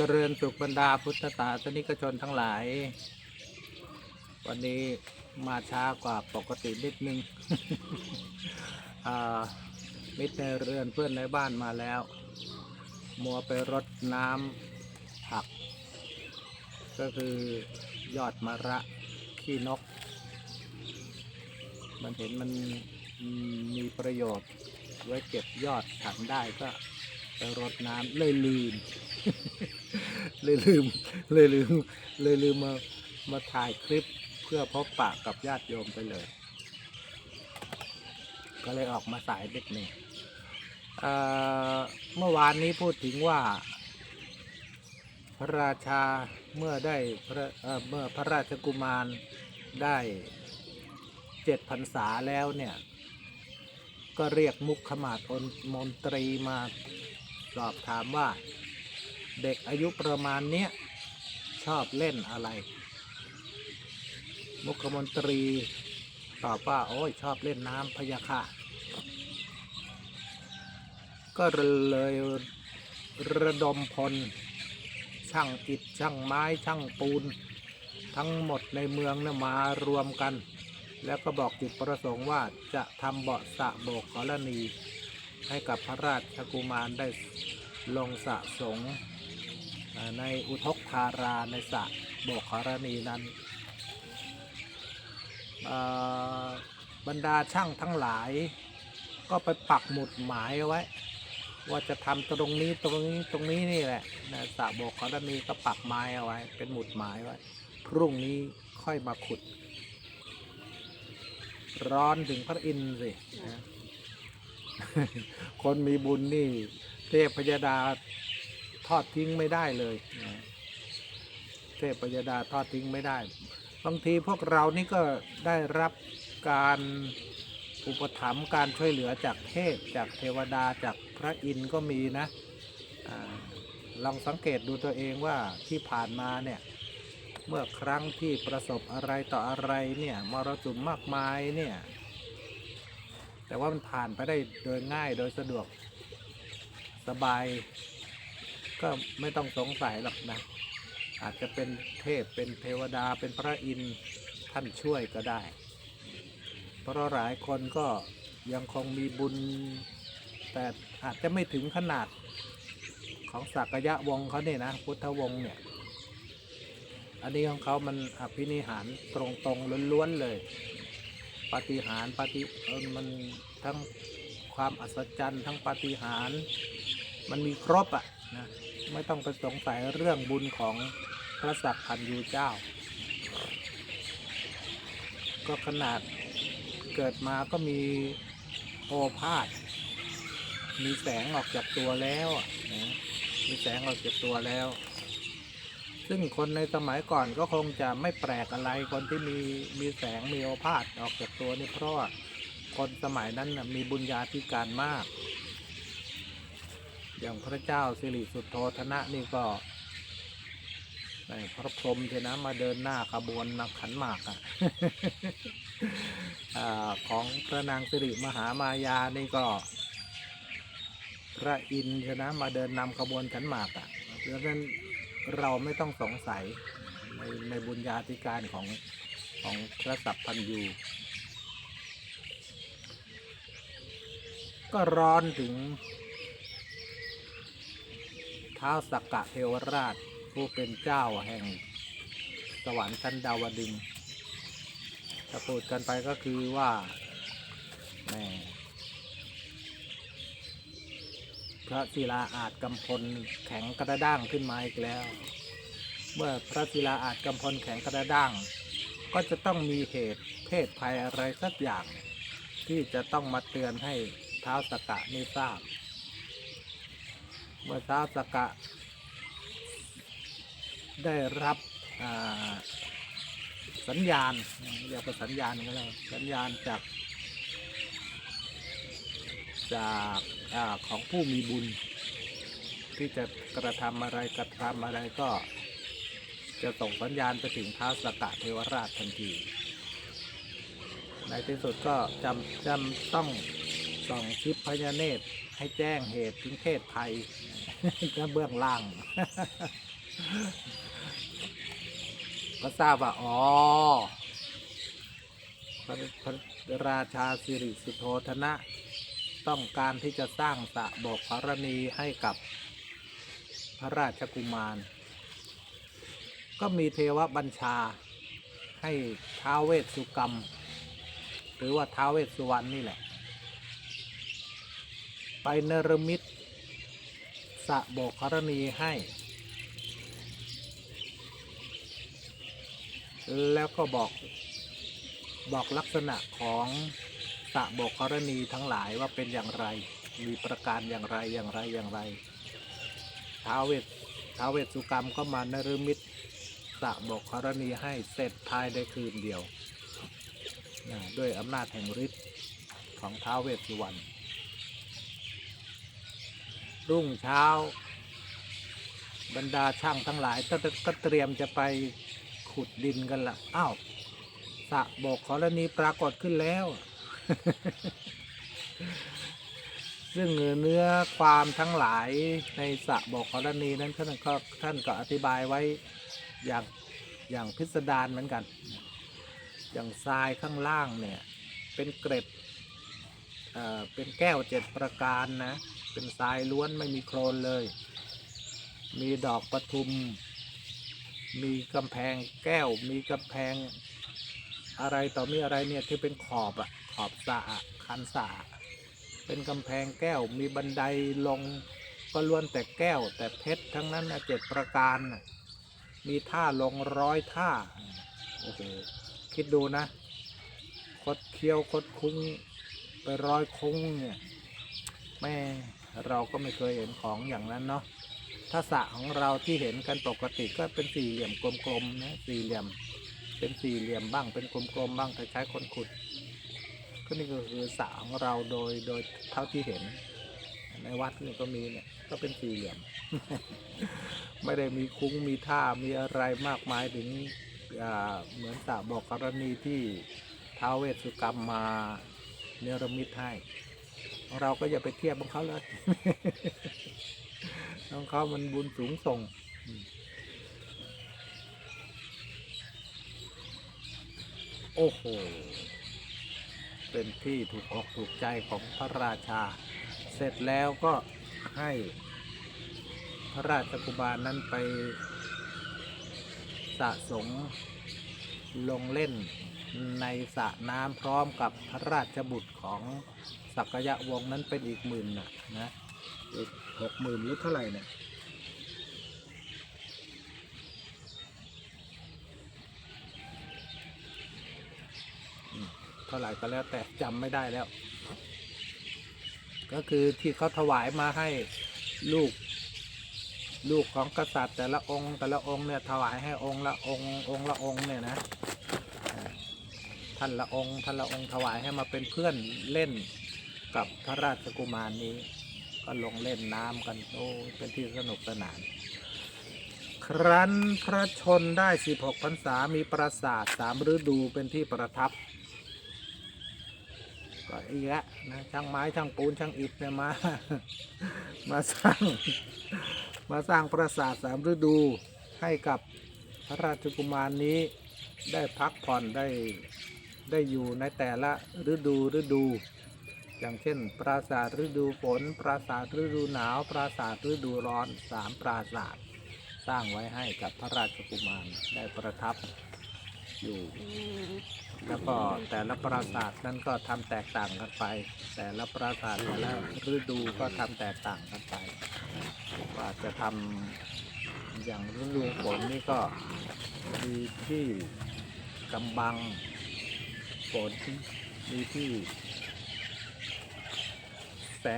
เจริญสุขบรรดาพุทธศาสนิกชนทั้งหลาย วันนี้มาช้ากว่าปกตินิดนึงมิตรในเรือนเพื่อนในบ้านมาแล้ว มัวไปรดน้ำผัก ก็คือยอดมะระขี้นก มันเห็นมันมีประโยชน์ ไว้เก็บยอดถังได้ก็ไปรดน้ำเลยลืม เลยลืมเลยลืมเลยลืมมามาถ่ายคลิปเพื่อพบปะกับญาติโยมไปเลย ก็เลยออกมาสายเด็กหนึ่งเมื่อวานนี้พูดถึงว่า พระราชาเมื่อได้พระเเมื่อพระราชกุมารได้เจ็ดพรรษาแล้วเนี่ย ก็เรียกมุขขมาศมนตรีมาสอบถามว่า เด็กอายุประมาณเนี้ยชอบเล่นอะไร มุขมนตรีตอบว่าโอ้ยชอบเล่นน้ำพะยาค่ะ ก็เลยระดมพล ช่างอิฐช่างไม้ช่างปูน ทั้งหมดในเมืองนะมารวมกัน แล้วก็บอกจุดประสงค์ว่าจะทำเบาะสะโบกขรณี ให้กับพระราชกุมารได้ลงสะสง ในอุทกธาราในสระโบกขรณีนั้นบรรดาช่างทั้งหลาย ก็ไปปักหมุดหมายเอาไว้ ว่าจะทำตรงนี้ตรงนี้ตรงนี้นี่แหละนะสระโบกขรณีก็ปักไม้เอาไว้ เป็นหมุดหมายไว้ พรุ่งนี้ค่อยมาขุด ร้อนถึงพระอินทร์สินะคนมีบุญนี่ เทพพยดา ทอดทิ้งไม่ได้เลยเทพพยดาทอดทิ้งไม่ได้ บางทีพวกเรานี่ก็ได้รับการอุปถัมภ์การช่วยเหลือจากเทพจากเทวดาจากพระอินทร์ก็มีนะอลองสังเกตดูตัวเองว่าที่ผ่านมาเนี่ย เมื่อครั้งที่ประสบอะไรต่ออะไรเนี่ยมรสุมมากมายเนี่ย แต่ว่ามันผ่านไปได้โดยง่ายโดยสะดวกสบาย ก็ไม่ต้องสงสัยหรอกนะ อาจจะเป็นเทพเป็นเทวดาเป็นพระอินทร์ท่านช่วยก็ได้ เพราะหลายคนก็ยังคงมีบุญ แต่อาจจะไม่ถึงขนาดของสักยะวงเขาเนี่ยนะ พุทธวงศ์เนี่ย อันนี้ของเขามันอภินิหารตรงๆล้วนๆเลย ปฏิหารปฏิมันทั้งความอัศจรรย์ ทั้งปฏิหาร มันมีครบอะนะ ไม่ต้องไปสงสัยเรื่องบุญของพระสักดิ์พันยูเจ้า ก็ขนาดเกิดมาก็มีโอภาษมีแสงออกจากตัวแล้วนะมีแสงออกจากตัวแล้ว ซึ่งคนในสมัยก่อนก็คงจะไม่แปลกอะไรคนที่มีมีแสงมีโอภาษออกจากตัวนี่เพราะคนสมัยนั้นมีบุญญาธิการมาก อย่างพระเจ้าสิริสุทโธธนะนี่ก็ในพระพรหมเทนะมาเดินหน้าขบวนนักขันหมากอะอาของพระนางสิริมหามายานี่ก็ พระอินทร์ชนะมาเดินนำขบวนขันหมากอะดังนั้นเราไม่ต้องสงสัยในในบุญญาธิการของของพระสัพพันยูก็ร้อนถึง ท้าวสักกะเทวราช ผู้เป็นเจ้าแห่ง สวรรค์ชั้นดาวดึงส์ถ้าพูดกันไปก็คือว่าแม่พระศิลาอาจกำพลแข็งกระด้างขึ้นมาอีกแล้ว เมื่อพระศิลาอาจกำพลแข็งกระด้าง ก็จะต้องมีเหตุเพศภัยอะไรสักอย่าง ที่จะต้องมาเตือนให้เท้าวสกกะนี่ทราบ เมื่อเท้าวสกะ ได้รับสัญญาณเรียกว่าสัญญาณก็แล้วสัญญาณจาก จากอาของผู้มีบุญ ที่จะกระทำอะไรกระทำอะไรก็จะส่งสัญญาณไปถึงท้าวสกะเทวราชทันที ในที่สุดก็จำจำต้องส่องชิปพญาเนตร ให้แจ้งเหตุถึงเพศภัยก็เบื้องล่าง ก็ทราบว่า อ๋อพระพระราชาสิริสุโธธนะ ต้องการที่จะสร้างสระบอกพรณีให้กับพระราชกุมาร ก็มีเทวบัญชาให้ท้าวเวสสุกรรม หรือว่าท้าวเวสสุวรรณนี่แหละ เนรมิตสะบอกพรณีให้ แล้วก็บอกบอกลักษณะของสะบอกกรณีทั้งหลายว่าเป็นอย่างไร มีประการอย่างไรอย่างไรอย่างไรท้าเวสท้าเวสสุกรรมก็มานรมิตสะบอกกรณีให้เสร็จภายในคืนเดียว ด้วยอำนาจแห่งฤทธิ์ของท้าเวสสุวรรณ รุ่งเช้า บรรดาช่างทั้งหลายก็เตรียมจะไปขุดดินกันละอ้าวสระบอกกรณีปรากฏขึ้นแล้ว ซึ่งเนื้อความทั้งหลายในสระบอกกรณีนั้นท่านก็ท่านก็อธิบายไว้อย่างอย่างพิสดารเหมือนกัน อย่างทรายข้างล่างเนี่ย เป็นเกร็ด เอ่อ เป็นแก้วเจ็ดประการนะ เป็นทรายล้วนไม่มีโคลนเลย มีดอกปทุม มีกำแพงแก้ว มีกำแพง อะไรต่อมีอะไรเนี่ยที่เป็นขอบอะขอบสะคันสะเป็นกำแพงแก้ว มีบันไดลงก็ล้วนแต่แก้ว แต่เพชรทั้งนั้นเจ็ดประการมีท่าลงร้อยท่าโอ้โหคิดดูนะ คดเคี้ยวคดคุ้งไปร้อยคุ้งเนี่ยแม่ เราก็ไม่เคยเห็นของอย่างนั้นเนาะถ้าสะของเราที่เห็นกันปกติก็เป็นสี่เหลี่ยมกลมๆนะสี่เหลี่ยม เป็นสี่เหลี่ยมบ้างเป็นกลมๆบ้างแต่ใช้คนขุด ก็นี่ก็คือสระของเราโดยโดยเท่าที่เห็น ในวัดนี่ก็มีเนี่ยก็เป็นสี่เหลี่ยม ไม่ได้มีคุ้งมีท่ามีอะไรมากมายถึงเหมือนสระบอกกรณีที่ท้าวเวสสุกรรมมาเนรมิตให้ เราก็อย่าไปเทียบของเขาเลยของเขามันบุญสูงส่งโอ้โห เป็นที่ถูกอกถูกใจของพระราชา เสร็จแล้วก็ให้พระราชกุมารนั้นไปสะสมลงเล่นในสระน้ำพร้อมกับพระราชบุตรของ สักยะวงนั้นเป็นอีกหมื่นนะนะอีกหกหมื่นหรือเท่าไหร่เนี่ยเท่าไหร่ก็แล้วแต่จำไม่ได้แล้ว ก็คือที่เขาถวายมาให้ลูก ลูกของกษัตริย์ แต่ละองค์ แต่ละองค์เนี่ยถวายให้องค์ละองค์องค์ละองค์เนี่ยนะท่านละองค์ท่านละองค์ถวายให้มาเป็นเพื่อนเล่น กับพระราชกุมารนี้ ก็ลงเล่นน้ำกันโอ้เป็นที่สนุกสนาน ครั้นพระชนได้16พรรษามีปราสาทสามฤดูเป็นที่ประทับ ก็อีกแล้วนะช่างไม้ช่างปูนช่างอิฐเนี่ยมา มาสร้าง มาสร้างปราสาทสามฤดูให้กับพระราชกุมารนี้ได้พักผ่อนได้ได้อยู่ในแต่ละฤดูฤดู อย่างเช่น ปราสาทฤดูฝน ปราสาทฤดูหนาว ปราสาทฤดูร้อนสามปราสาทสร้างไว้ให้กับพระราชกุมารได้ประทับอยู่ แล้วก็แต่ละปราสาทนั้นก็ทำแตกต่างกันไป แต่ละปราสาทแต่ละฤดูก็ทำแตกต่างกันไป ว่าจะทำอย่างฤดูฝนนี่ก็มีที่กำบังฝนมีที่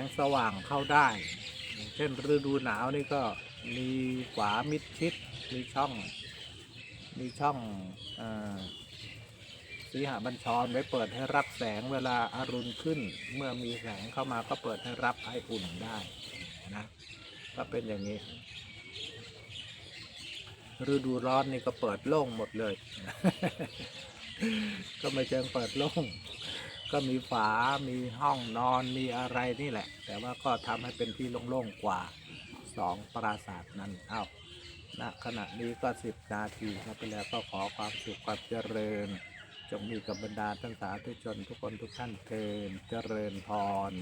งสว่างเข้าได้ เช่นฤดูหนาวนี่ก็มีฝามิดชิด มีช่อง มีช่องออสีหบัญชรไว้เปิดให้รับแสงเวลาอารุณขึ้น เมื่อมีแสงเข้ามาก็เปิดให้รับไออุ่นได้นะก็เป็นอย่างนี้ ฤดูร้อนนี่ก็เปิดโล่งหมดเลย ก็ไม่เชิงเปิดโล่ง ก็มีฝา มีห้องนอน มีอะไรนี่แหละ แต่ว่าก็ทำให้เป็นที่โล่งๆกว่าสองปราสาทนั้น เอาณขณะนี้ก็สิบนาทีครับไปแล้วก็ขอความสุขความเจริญ จงมีกับบรรดาท่านสาธุชนทุกคนทุกท่านเทินเจริญพร